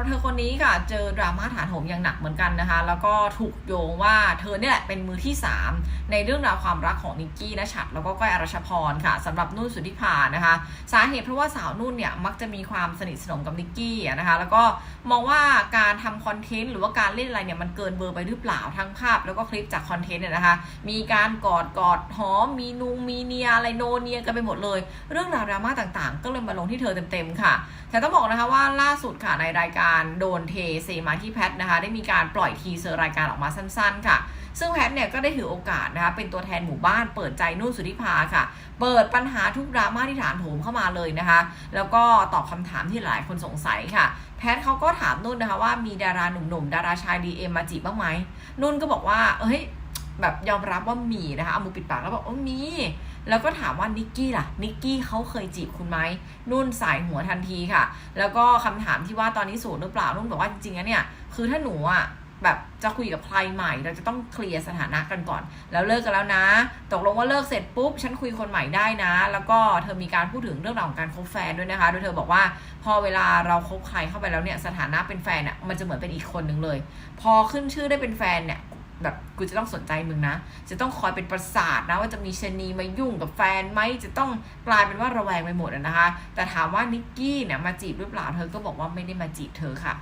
รับเธอคนนี้ค่ะ เจอดราม่าถาโถมอย่างหนักเหมือนกันนะคะ แล้วก็ถูกโยงว่าเธอเนี่ยแหละเป็นมือที่ 3 ในเรื่องราวความรักของนิกกี้นะชัดแล้วก็ก้อยอรชพรค่ะสำหรับนุ่นสุธิภานะคะ สาเหตุเพราะว่าสาวนุ่นเนี่ยมักจะมีความสนิทสนมกับนิกกี้นะคะ แล้วก็มองว่าการทำคอนเทนต์หรือว่าการเล่นอะไรเนี่ยมันเกินเบอร์ไปหรือเปล่าทั้งภาพ แล้วก็คลิปจากคอนเทนต์เนี่ยนะคะ มีการกอดกอดหอมมีนุงมีเนียอะไรโนเนียกันไปหมดเลย เรื่องราวดราม่าต่างๆ ก็เลยมาลงที่เธอเต็มๆค่ะ แต่ต้องบอกนะคะว่าล่าสุดค่ะในรายการโดนเทเซมาที่แพทนะคะ ได้มีการปล่อยทีเซอร์รายการออกมาสั้นๆ ค่ะ ซึ่งแพทเนี่ยก็ได้ถือโอกาสนะคะเป็นตัวแทนหมู่บ้านเปิดใจนุ่นสุธิภาค่ะ เปิดปัญหาทุกดราม่าที่ถามโถมเข้ามาเลยนะคะ แล้วก็ตอบคำถามที่หลายคนสงสัยค่ะ แพทเขาก็ถามนุ่นนะคะว่ามีดาราหนุ่มๆดาราชายดีเอ็มมาจีบบ้างไหมนุ่นก็บอกว่า เอ้ยแบบยอมรับว่ามีนะคะเอามือปิดปากแล้วบอกว่ามี แล้วก็ถามว่านิกกี้ล่ะ นิกกี้เขาเคยจีบคุณไหมนุ่นสายหัวทันทีค่ะ แล้วก็คำถามที่ว่าตอนนี้โสดหรือเปล่านุ่นบอกว่าจริงๆเนี่ยคือถ้าหนูอะแบบจะคุยกับใครใหม่ เราจะต้องเคลียร์สถานะกันก่อน แล้วเลิกกันแล้วนะ ตกลงว่าเลิกเสร็จปุ๊บ ฉันคุยคนใหม่ได้นะ แล้วก็เธอมีการพูดถึงเรื่องราวของการคบแฟนด้วยนะคะ โดยเธอบอกว่า พอเวลาเราคบใครเข้าไปแล้วเนี่ย สถานะเป็นแฟนเนี่ยมันจะเหมือนเป็นอีกคนหนึ่งเลย พอขึ้นชื่อได้เป็นแฟนเนี่ย แบบกูจะต้องสนใจมึงนะ จะต้องคอยเป็นประสาทนะว่าจะมีชนีมายุ่งกับแฟนไหมจะต้องกลายเป็นว่าระแวงไปหมดนะคะ แต่ถามว่านิกกี้เนี่ยมาจีบหรือเปล่าเธอก็บอกว่าไม่ได้มาจีบเธอค่ะ